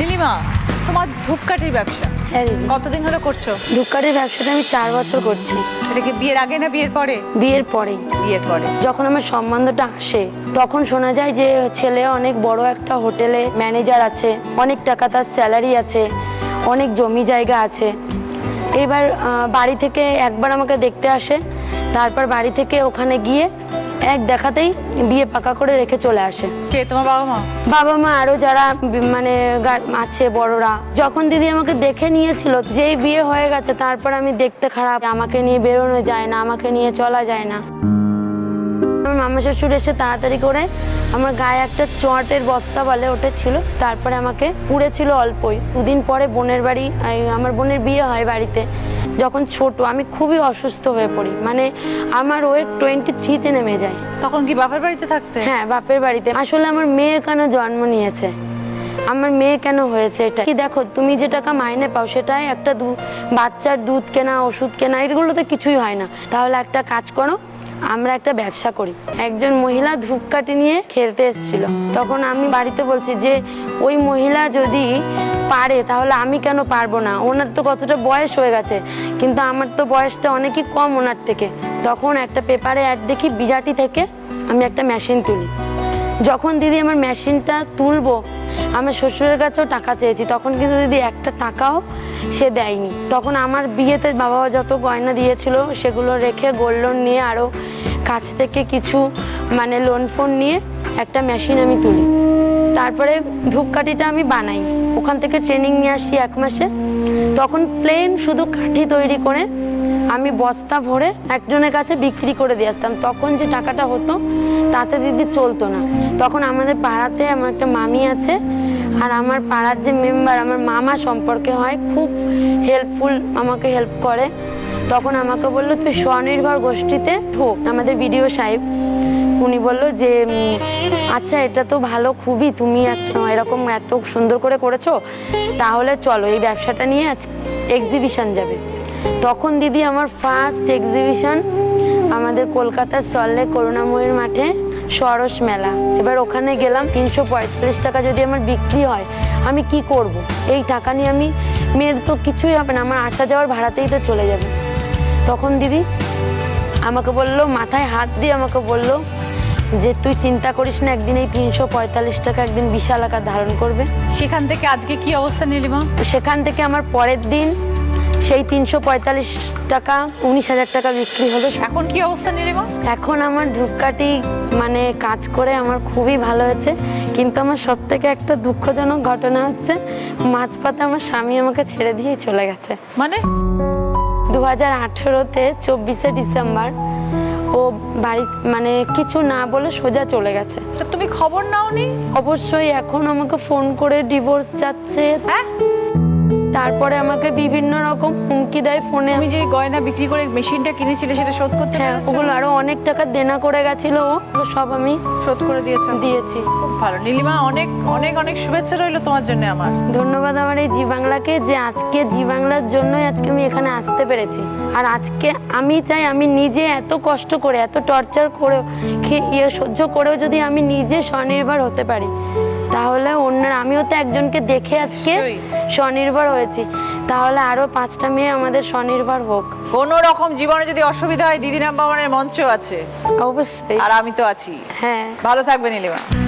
নীলিমা তোমার ধূপকাঠির ব্যবসা। হ্যাঁ দিদি কতদিন হলো করছ? ধূপকাঠির ব্যবসাটা আমি চার বছর করছি। এটা কি বিয়ের আগে না বিয়ের পরে? বিয়ের পরেই বিয়ের পরে। যখন আমার সম্বন্ধটা আসে তখন শোনা যায় যে ছেলে অনেক বড় একটা হোটেলে ম্যানেজার আছে অনেক টাকা তার স্যালারি আছে অনেক জমি জায়গা আছে। এবার বাড়ি থেকে একবার আমাকে দেখতে আসে তারপর বাড়ি থেকে ওখানে গিয়ে এক দেখাতেই বিয়ে পাকা করে রেখে চলে আসে। কে তোমার বাবা মা? বাবা মা আরও যারা মানে আছে বড়রা যখন দিদি আমাকে দেখে নিয়েছিল যেই বিয়ে হয়ে গেছে তারপর আমি দেখতে খারাপ আমাকে নিয়ে বেরোনো যায় না আমাকে নিয়ে চলা যায় না। আমার মামা শ্বশুর এসে তাড়াতাড়ি করে আমার গায়ে একটা চটের বস্তা বলে ওটা ছিল তারপরে আমাকে পুড়েছিল অল্পই। দুদিন পরে বোনের বাড়ি আমার বোনের বিয়ে হয় বাড়িতে। যখন ছোট আমি খুবই অসুস্থ হয়ে পড়ি। মানে আমার ওয়েট টোয়েন্টি থ্রিতে নেমে যায়। তখন কি বাপের বাড়িতে থাকতে? হ্যাঁ বাপের বাড়িতে। আসলে আমার মেয়ে কেন জন্ম নিয়েছে? আমার মেয়ে কেন হয়েছে এটা? কি দেখো তুমি যে টাকা মাইনে পাও সেটাই একটা বাচ্চার দুধ কেনা ওষুধ কেনা এগুলোতে কিছুই হয় না। তাহলে একটা কাজ করো আমরা একটা ব্যবসা করি। একজন মহিলা ধূপকাঠি নিয়ে খেলতে এসেছিল। তখন আমি বাড়িতে বলছি যে, ওই মহিলা যদি পারে, তাহলে আমি কেন পারব না? ওনার তো কতটা বয়স হয়ে গেছে, কিন্তু আমার তো বয়সটা অনেকই কম ওনার থেকে। তখন একটা পেপারে অ্যাড দেখি, বিরাটি থেকে আমি একটা মেশিন তুলি। যখন দিদি আমার মেশিনটা তুলবো, আমার শ্বশুরের কাছেও টাকা চেয়েছি, তখন কিন্তু দিদি একটা টাকাও সে দেয়নি। তখন আমার বিয়েতে বাবা যত গয়না দিয়েছিল, সেগুলো রেখে গোল্ড লোন নিয়ে আরও কাছ থেকে কিছু মানে লোন ফোন নিয়ে একটা মেশিন আমি তুলি। তারপরে ধূপকাঠিটা আমি বানাই। ওখান থেকে ট্রেনিং নিয়ে আসি এক মাসে। তখন প্লেন শুধু কাঠি তৈরি করে আমি বস্তা ভরে একজনের কাছে বিক্রি করে দিয়ে আসতাম। তখন যে টাকাটা হতো, তাতে দিদি চলতো না। তখন আমাদের পাড়াতে আমার একটা মামি আছে আর আমার পাড়ার যে মেম্বার আমার মামা সম্পর্কে হয়, খুব হেল্পফুল আমাকে হেল্প করে। তখন আমাকে বলল, তুই স্বনির্ভর গোষ্ঠীতে ঢোক। আমাদের ভিডিও সাহেব, উনি বলল যে আচ্ছা এটা তো ভালো খুবই, তুমি এরকম এত সুন্দর করে করেছ, তাহলে চলো, এই ব্যবসাটা নিয়ে আজ এক্সিবিশন যাবে। তখন দিদি আমার ফার্স্ট এক্সিবিশন আমাদের কলকাতার সল্লে করুণাময়ীর মাঠে সরস মেলা। এবার ওখানে গেলাম তিনশো পঁয়তাল্লিশ টাকা যদি আমার বিক্রি হয় আমি কি করব। এই টাকা নিয়ে আমি মেয়ের তো কিছুই হবে না আমার আসা যাওয়ার ভাড়াতেই তো চলে যাবে। তখন দিদি আমাকে বলল মাথায় হাত দিয়ে আমাকে বলল যে তুই চিন্তা করিস না একদিন এই তিনশো পঁয়তাল্লিশ টাকা একদিন বিশাল আকার ধারণ করবে। সেখান থেকে আজকে কি অবস্থা নীলিমা সেখান থেকে আমার পরের দিন সেই তিনশো পঁয়তাল্লিশ টাকা উনিশ হাজার টাকা বিক্রি হলো। এখন কি অবস্থা নীলিমা এখন আমার ধূপকাঠি মানে কাজ করে আমার খুবই ভালো হয়েছে। কিন্তু আমার সব থেকে একটা দুঃখজনক ঘটনা হচ্ছে মাঝপথে আমার স্বামী আমাকে ছেড়ে দিয়ে চলে গেছে। মানে? দু হাজার আঠেরোতে চব্বিশে ডিসেম্বর ও বাড়ি মানে কিছু না বলে সোজা চলে গেছে। তুমি খবর নাওনি? অবশ্যই এখন আমাকে ফোন করে ডিভোর্স যাচ্ছে। হ্যাঁ? তারপরে আমাকে বিভিন্ন রকম হুমকি দেয় ফোনে। আমি যে গয়না বিক্রি করে মেশিনটা কিনেছিলে সেটা শোধ করতে হ্যাঁ? ওগুলো আরও অনেক টাকা দেনা করে গেছিল ও। সব আমি শোধ করে দিয়েছ? দিয়েছি। খুব ভালো। নীলিমা অনেক অনেক অনেক শুভেচ্ছা রইল তোমার জন্য আমার। ধন্যবাদ আমার এই জি বাংলাকে যে আজকে জি বাংলার জন্যই আজকে আমি এখানে আসতে পেরেছি। আর আজকে আমি চাই আমি নিজে এত কষ্ট করে এত টর্চার করেও খে- ইয়ে সহ্য করেও যদি আমি নিজে স্বনির্ভর হতে পারি। তাহলে অন্যের আমিও তো একজনকে দেখে আজকে স্বনির্ভর হয়েছি। তাহলে আরও পাঁচটা মেয়ে আমাদের স্বনির্ভর হোক। কোন রকম জীবনে যদি অসুবিধা হয় দিদি নাম্বার ওয়ানের মঞ্চ আছে। অবশ্যই। আর আমি তো আছি। হ্যাঁ। ভালো থাকবেন নীলিমা